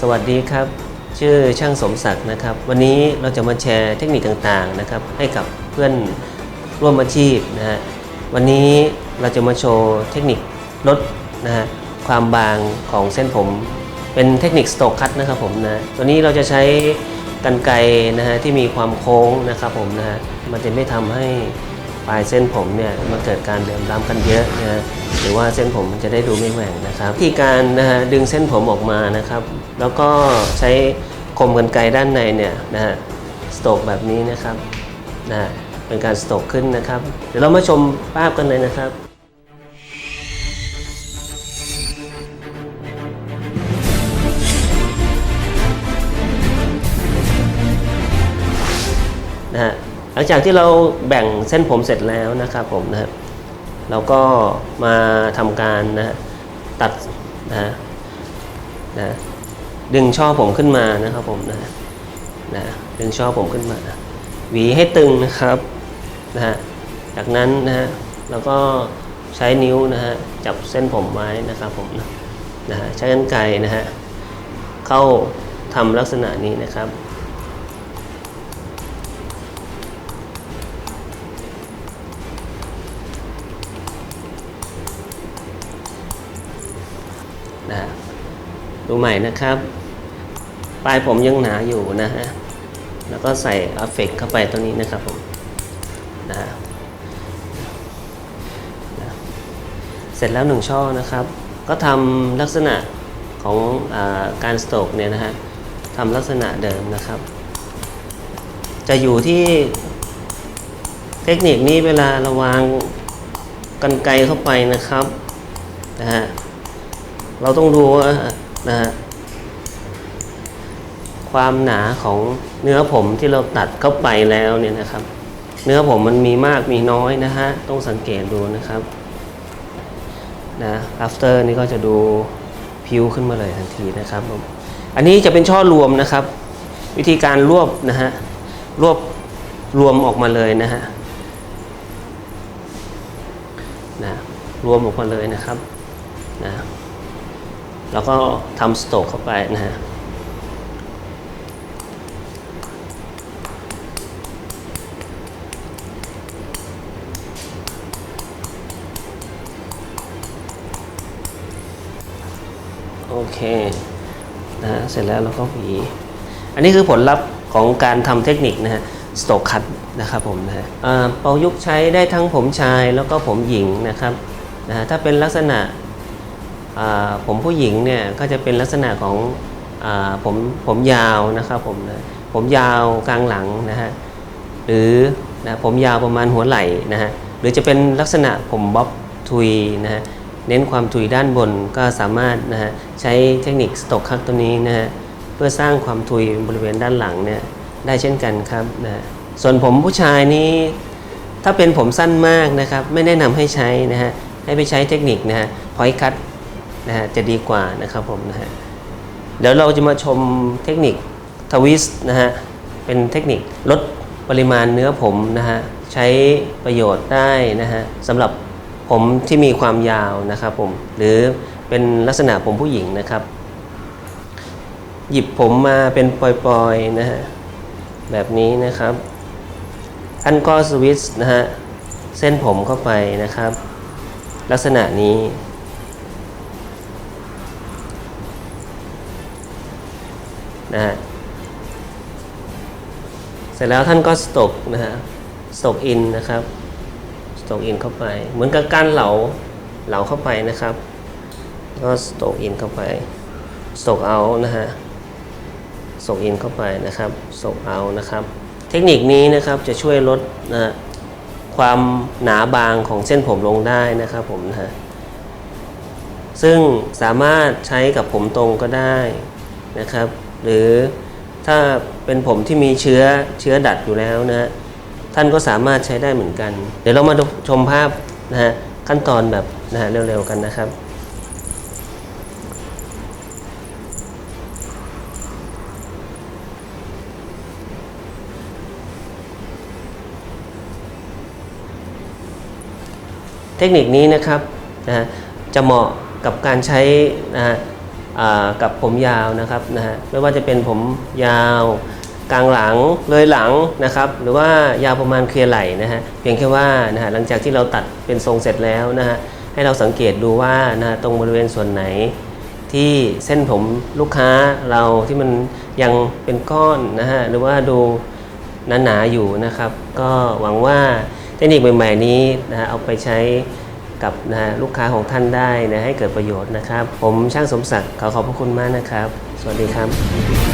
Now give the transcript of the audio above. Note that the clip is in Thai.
สวัสดีครับ ชื่อช่างสมศักดิ์นะครับ วันนี้เราจะมาแชร์เทคนิคต่างๆนะครับให้กับเพื่อนร่วมอาชีพนะฮะวันนี้เราจะมาโชว์เทคนิคลดนะฮะความบางของเส้นผม เป็นเทคนิคสโตกคัตนะครับผมนะตัวนี้เราจะใช้กันไกนะฮะที่มีความโค้งนะครับผมนะฮะมันจะไม่ทำให้ ปลายเส้นผมเนี่ยมันเกิดการเหลื่อมล้ำกันเยอะนะฮะหรือว่าเส้นผมมันจะได้ดูไม่แหว่งนะครับวิธีการนะฮะดึงเส้นผมออกมานะครับ แล้วก็ใช้คมกันไกรด้านในเนี่ยนะฮะสโตกแบบนี้นะครับนะฮะเป็นการสโตกขึ้นนะครับ เดี๋ยวเรามาชมภาพกันเลยนะครับ ลังจากที่เราแบ่งเส้นผมเสร็จแล้วนะครับผมนะเราก็มาทำการนะตัดนะนะดึงช่อผมขึ้นมานะครับผมนะนะดึงช่อผมขึ้นมา หวีให้ตึงนะครับนะฮะจากนั้นนะฮะเราก็ใช้นิ้วนะฮะจับเส้นผมไว้นะครับผมนะฮะใช้กรรไกรนะฮะเข้าทำลักษณะนี้นะครับ นะดูใหม่นะครับ ปลายผมยังหนาอยู่นะฮะแล้วก็ใส่อ f เฟกเข้าไปตรงนี้นะครับผมนะนะเสร็จแล้วหนึ่งช่อนะครับ ก็ทำลักษณะของอการสโตกเนี่ยนะฮะทำลักษณะเดิมนะครับ จะอยู่ที่เทคนิคนี้เวลาเราวางกันไกลเข้าไปนะครับนะฮะ เราต้องดูว่านะฮะความหนาของเนื้อผมที่เราตัดเข้าไปแล้วเนี่ยนะครับ เนื้อผมมันมีมากมีน้อยนะฮะต้องสังเกตดูนะครับนะ after นี่ก็จะดูผิวขึ้นมาเลยทันทีนะครับผมอันนี้จะเป็นช่อรวมนะครับ วิธีการรวบนะฮะรวบรวมออกมาเลยนะฮะนะรวมออกมาเลยนะครับนะ แล้วก็ทำสโตกเข้าไปนะฮะโอเคนะฮะเสร็จแล้วเราก็หวีอันนี้คือผลลัพธ์ของการทำเทคนิคนะฮะสโตกคัตนะครับผมนะฮะเป่ายุกใช้ได้ทั้งผมชายแล้วก็ผมหญิงนะครับนะฮะถ้าเป็นลักษณะ ผมผู้หญิงเนี่ยก็จะเป็นลักษณะของอผมผมยาวนะครับผมนะผมยาวกลางหลังนะฮะหรือนะผมยาวประมาณหัวไหล่นะฮะหรือจะเป็นลักษณะผมบ๊อบทุยนะฮะเน้นความทุยด้านบนก็สามารถนะฮะใช้เทคนิคสตกคักตัวนี้นะฮะเพื่อสร้างความทุยบริเวณด้านหลังเนี่ยได้เช่นกันครับนะะส่วนผมผู้ชายนี้ถ้าเป็นผมสั้นมากนะครับ ไม่แนะนำให้ใช้นะฮะให้ไปใช้เทคนิคนะฮะพอยคัต นะฮะจะดีกว่านะครับผมนะฮะเดี๋ยวเราจะมาชมเทคนิคทวิสต์นะฮะเป็นเทคนิคลดปริมาณเนื้อผมนะฮะใช้ประโยชน์ได้นะฮะสำหรับผมที่มีความยาวนะครับผมหรือเป็นลักษณะผมผู้หญิงนะครับ หยิบผมมาเป็นปล่อยๆนะฮะแบบนี้นะครับท่านก็สวิตช์นะฮะเส้นผมเข้าไปนะครับ ลักษณะนี้ นะฮะเสร็จแล้วท่านก็สตกนะฮะสตกอินนะครับสตกอินเข้าไป เหมือนกับการเหลาเหลาเข้าไปนะครับ ก็สตกอินเข้าไปสตกเอานะฮะสตกอินเข้าไปนะครับสตกเอานะครับ เทคนิคนี้นะครับจะช่วยลดนะความหนาบางของเส้นผมลงได้นะครับผมนะฮะซึ่งสามารถใช้กับผมตรงก็ได้นะครับ หรือถ้าเป็นผมที่มีเชื้อเชื้อดัดอยู่แล้วนะฮะท่านก็สามารถใช้ได้เหมือนกัน เดี๋ยวเรามาชมภาพนะฮะขั้นตอนแบบนะฮะเร็วๆกันนะครับเทคนิคนี้นะครับนะจะเหมาะกับการใช้นะ กับผมยาวนะครับนะฮะไม่ว่าจะเป็นผมยาวกลางหลังเลยหลังนะครับ หรือว่ายาวประมาณเคลียร์ไหล่นะฮะเพียงแค่ว่านะฮะหลังจากที่เราตัดเป็นทรงเสร็จแล้วนะฮะให้เราสังเกตดูว่านะฮะตรงบริเวณส่วนไหน ที่เส้นผมลูกค้าเราที่มันยังเป็นก้อนนะฮะหรือว่าดูหนาๆอยู่นะครับ ก็หวังว่าเทคนิคใหม่ ๆ นี้นะฮะเอาไปใช้ กับนะฮะลูกค้าของท่านได้นะให้เกิดประโยชน์นะครับ ผมช่างสมศักดิ์ขอขอบพระคุณมากนะครับ สวัสดีครับ